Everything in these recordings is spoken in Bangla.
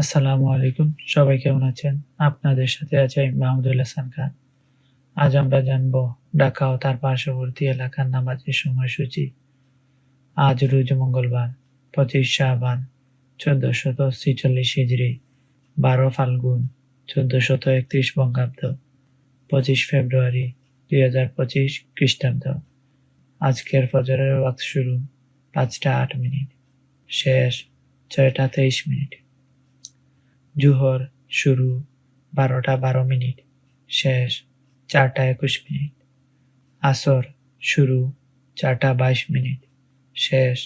আসসালামু আলাইকুম। সবাই কেমন আছেন? আপনাদের সাথে আছে আমি মাহমুদুল হাসান খান। আজ আমরা জানব ঢাকা ও তার পার্শ্ববর্তী এলাকার নামাজের সময়সূচি। আজ রোজ মঙ্গলবার, পঁচিশ শাহবান চোদ্দশত ছিচল্লিশ হিজড়ি বারো ফাল্গুন, চোদ্দশত একত্রিশ বঙ্গাব্দ, পঁচিশ ফেব্রুয়ারি দুই হাজার পঁচিশ খ্রিস্টাব্দ। আজকের ফজরের ওয়াক্ত শুরু পাঁচটা আট মিনিট, শেষ ছয়টা তেইশ মিনিট। জুহর শুরু বারোটা বারো মিনিট, শেষ চারটা একুশ মিনিট, আসর শুরু চারটা বাইশ মিনিট, শেষ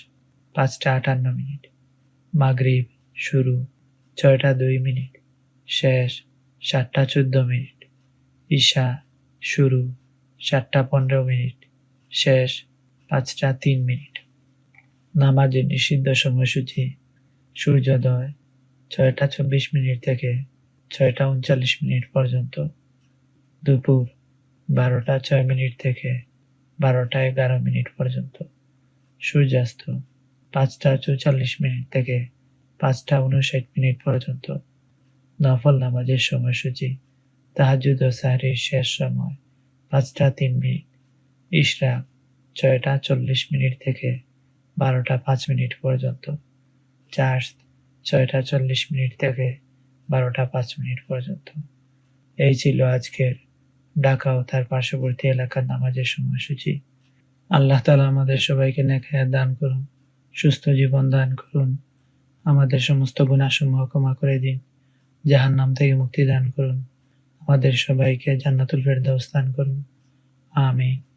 পাঁচটা আটান্ন মিনিট, মাগরিব শুরু ছয়টা দুই মিনিট, শেষ সাতটা চোদ্দ মিনিট, ঈশা শুরু সাতটা পনেরো মিনিট, শেষ পাঁচটা তিন মিনিট। নামাজের নিষিদ্ধ সময়সূচি, সূর্যোদয় ছয়টা চব্বিশ মিনিট থেকে ছয়টা উনচল্লিশ মিনিট পর্যন্ত। দুপুর বারোটা ছয় মিনিট থেকে বারোটা এগারো মিনিট পর্যন্ত। সূর্যাস্ত পাঁচটা চৌচল্লিশ মিনিট থেকে পাঁচটা উনষাট মিনিট পর্যন্ত। নফল নামাজের সময়সূচি তাহাজুদ ও সাহরির শেষ সময় পাঁচটা তিন মিনিট। ইশরাক ছয়টা চল্লিশ মিনিট থেকে বারোটা পাঁচ মিনিট পর্যন্ত। চার্জ ছয়টা চল্লিশ মিনিট থেকে বারোটা পাঁচ মিনিট পর্যন্ত। এই ছিল আজকের ঢাকা ও তার পার্শ্ববর্তী এলাকার নামাজের সময়সূচি। আল্লাহ তালা আমাদের সবাইকে নেখায়াত দান করুন, সুস্থ জীবন দান করুন, আমাদের সমস্ত গুণাসমূহ ক্ষমা করে দিন জাহান নাম থেকে মুক্তি দান করুন, আমাদের সবাইকে জান্নাতুল ফেরদাউস দান করুন। আমিন।